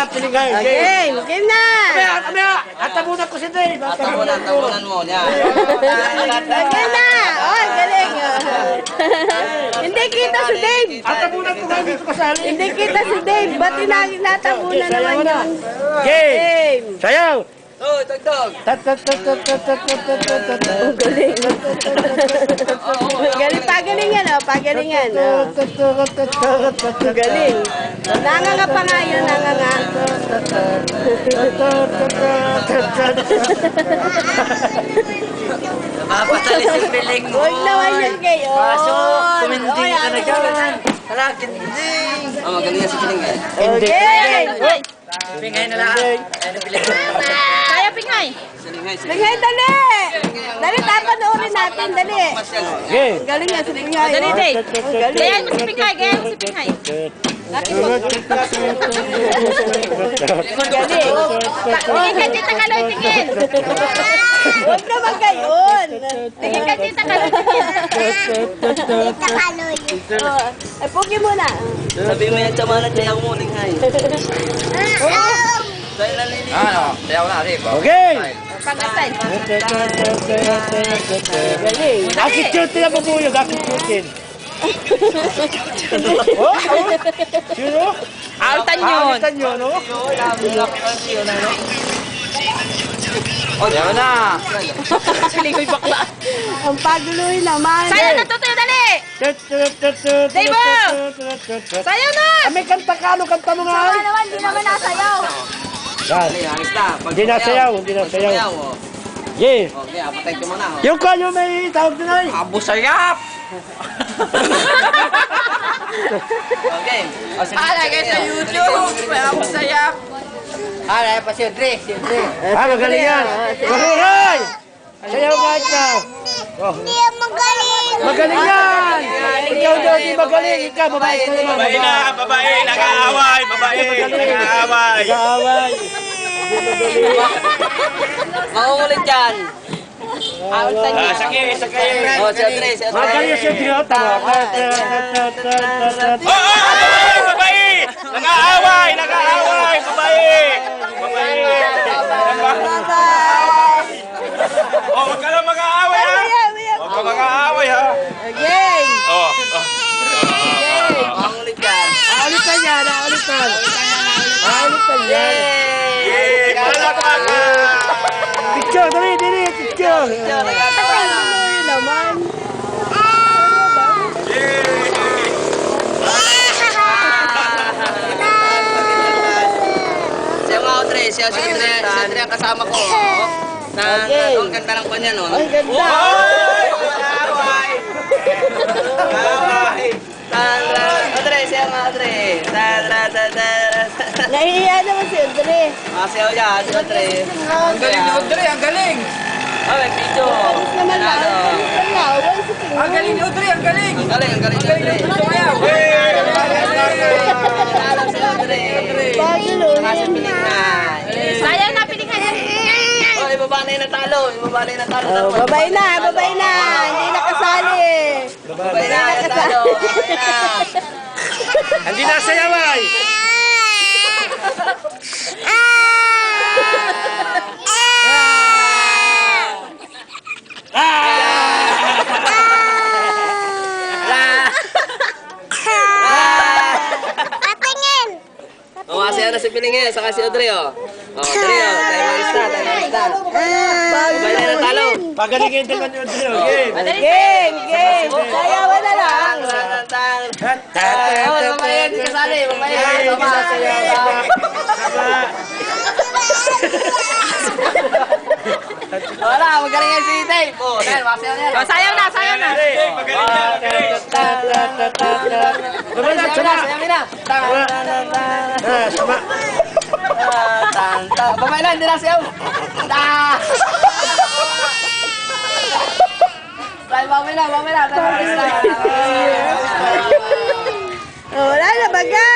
na, pinigay. Oh, Game. game, game na. Kamaya, kamaya. Atabunan ko si Dave. Tabunan, tabunan mo. Yan. Game na. Oh, galing. Hindi kita si Dave. Atabunan ko nga dito kasali. Hindi kita si Dave. Ba't tinatabunan naman yun? Game. Game. Oh, tagtog! Ang galing. Galing, oh, pagalingan o, pagalingan o. Ang galing. Nanganga pa nga yun, nanganga. Mapatali si piling mo. Huwag naman yan kayo. Pasok, kuminding ka na dyan. Tara, kinding. Oh, magaling na si piling eh. Okay! Okay! Pingayin na lang. Ano piling mo? Singay. Singay, dali! Oh. Dali, tapanoorin natin, dali. Okay. Galing yan, Singay. Oh, dali, oh. dali. Gayahin mo si Pingay, gayahin mo si Tingin ka dito, Kaloy, tingin. Ah! Huwag naman gayon. Tingin ka dito, Kaloy, tingin. Tingin ka, Kaloy. Ay, pugi mo. Sabi mo yan, tsamanan, kaya ako mo, Singay. Ah, ah ano? Sayaw na, Rip. Okay. Pag-asay. Galing. Akichutin na bubuyog. Oh, oh. Sino? Altan yun. Alitan yun, no? Sayaw na. Siligoy bakla. Ang pagluloy naman. Sayo na, tutoy, dali. Dave! Sayo na. May kanta ka, ano kanta mo nga? ay? naman, di naman nasayaw. Yan. Na. Pag Hindi na sayaw, hindi na sayaw. Sayaw, oh. Yeah. Okay, apatay ko muna. oh. Yung kanyo may tawag din ay. Abo sayap. Okay. Oh, sige. Palagay sa YouTube. May ako sayap. Ah, dahil pa si Audrey, si Audrey. Ah, magaling yan. Mahuray! Sayaw ka ka. Oh. Magaling yan! Ikaw daw di magaling. Ikaw, babae ko naman. Babae na, babae, nag-aaway, babae, nag-aaway. Nag-aaway. Maungulit yan. Altan Ah, yun. sakay, sakay. Oh, si Audrey, si Audrey. Magaling. Oh, oh, oh, babae, nag-aaway, nag-aaway, babae. Initan. Ah, initan yan. Yay! Picture, dali, dali, picture. Picture naman. Siya, si Andrea, si Andrea kasama ko. Oh. Na, okay. ang ganda ng kanya, no? Ang ganda! Oh! Nahihiya naman si Andre. Ah, siya yan, si Audrey. Ang galing ni Audrey, ang galing. Ah, may video. Alis naman lang. Ano? Alis naman. Alis si King. Ang galing ni Audrey, ang galing. Ang galing, ang galing ni Audrey. Sayaw. Alam si Audrey. Pagluloy. Kasi piling na. Sayo na. Oh, ibaba na yung natalo. Ibaba na yung natalo. Oh, babay na, babay na. Hindi nakasali. Babay na, natalo. Babay na. Hindi na sayaway. Oh, kasi ano si Piling eh, saka si Audrey oh. Oh, Audrey oh, tayo malis na, tayo malis na. Babay na natalo. Pagalingin din man yun. Okay. Game, game. Sayawan na lang. Tang, tang, tang. Oh, mamaya yan, kasali, mamaya yan. Tama. Wala, magaling yan si Dave. Oh, dahil masayaw yan. Oh, sayaw na, sayaw na. Magaling yan, magaling. Sama na. Sayaw na. Tang, tang, tang, tang. Ah, sama. Ah, tanta. Pamailan, hindi lang siya. Ta! Try, pamailan, pamailan. Tara, tara. Wala na, baga.